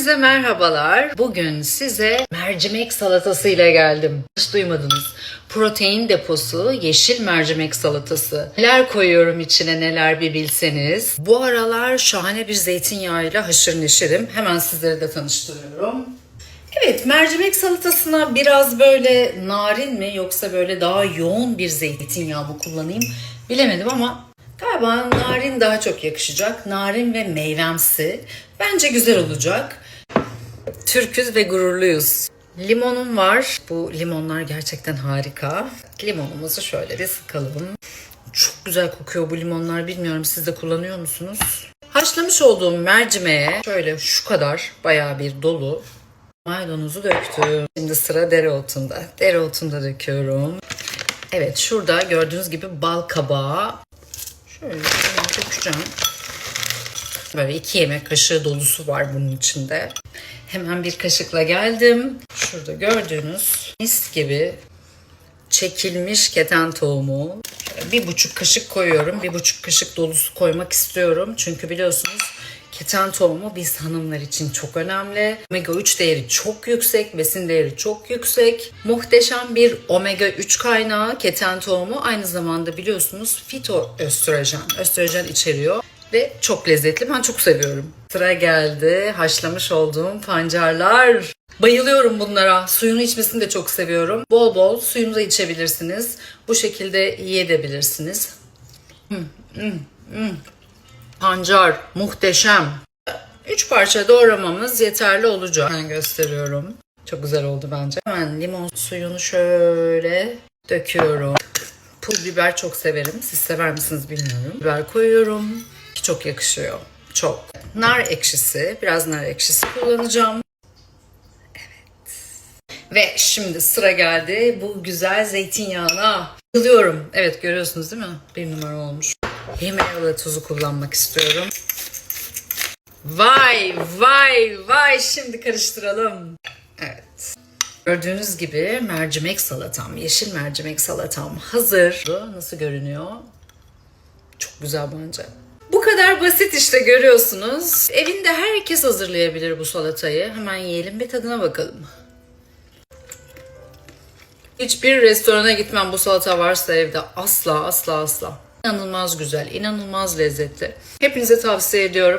Hepinize merhabalar. Bugün size mercimek salatası ile geldim. Hiç duymadınız. Protein deposu yeşil mercimek salatası. Neler koyuyorum içine neler bir bilseniz. Bu aralar şahane bir zeytinyağıyla haşır neşirim. Hemen sizlere de tanıştırıyorum. Evet mercimek salatasına biraz böyle narin mi yoksa böyle daha yoğun bir zeytinyağı mı kullanayım bilemedim ama galiba narin daha çok yakışacak. Narin ve meyvemsi. Bence güzel olacak. Türküz ve gururluyuz. Limonum var. Bu limonlar gerçekten harika. Limonumuzu şöyle bir sıkalım. Çok güzel kokuyor bu limonlar. Bilmiyorum siz de kullanıyor musunuz? Haşlamış olduğum mercimeğe şöyle şu kadar bayağı bir dolu maydanozu döktüm. Şimdi sıra dereotunda. Dereotunda döküyorum. Evet şurada gördüğünüz gibi bal kabağı. Şöyle dökeceğim. Böyle iki yemek kaşığı dolusu var bunun içinde. Hemen bir kaşıkla geldim. Şurada gördüğünüz mis gibi çekilmiş keten tohumu. Bir buçuk kaşık koyuyorum. Bir buçuk kaşık dolusu koymak istiyorum. Çünkü biliyorsunuz keten tohumu biz hanımlar için çok önemli. Omega 3 değeri çok yüksek, besin değeri çok yüksek. Muhteşem bir omega 3 kaynağı keten tohumu. Aynı zamanda biliyorsunuz fitoöstrojen, östrojen içeriyor ve çok lezzetli. Ben çok seviyorum. Sıra geldi haşlamış olduğum pancarlar. Bayılıyorum bunlara. Suyunu içmesini de çok seviyorum. Bol bol suyunu da içebilirsiniz. Bu şekilde yiyebilirsiniz. Pancar muhteşem. Üç parça doğramamız yeterli olacak. Ben gösteriyorum. Çok güzel oldu bence. Hemen limon suyunu şöyle döküyorum. Pul biber çok severim. Siz sever misiniz bilmiyorum. Biber koyuyorum. Çok yakışıyor. Çok. Nar ekşisi. Biraz nar ekşisi kullanacağım. Evet. Ve şimdi sıra geldi bu güzel zeytinyağına. Bayılıyorum. Evet görüyorsunuz değil mi? Bir numara olmuş. Himalaya tuzu kullanmak istiyorum. Vay vay vay şimdi karıştıralım. Evet. Gördüğünüz gibi mercimek salatam, yeşil mercimek salatam hazır. Nasıl görünüyor? Çok güzel bence. Bu kadar basit işte görüyorsunuz. Evinde herkes hazırlayabilir bu salatayı. Hemen yiyelim bir tadına bakalım. Hiçbir restorana gitmem bu salata varsa evde asla asla asla. İnanılmaz güzel, inanılmaz lezzetli. Hepinize tavsiye ediyorum.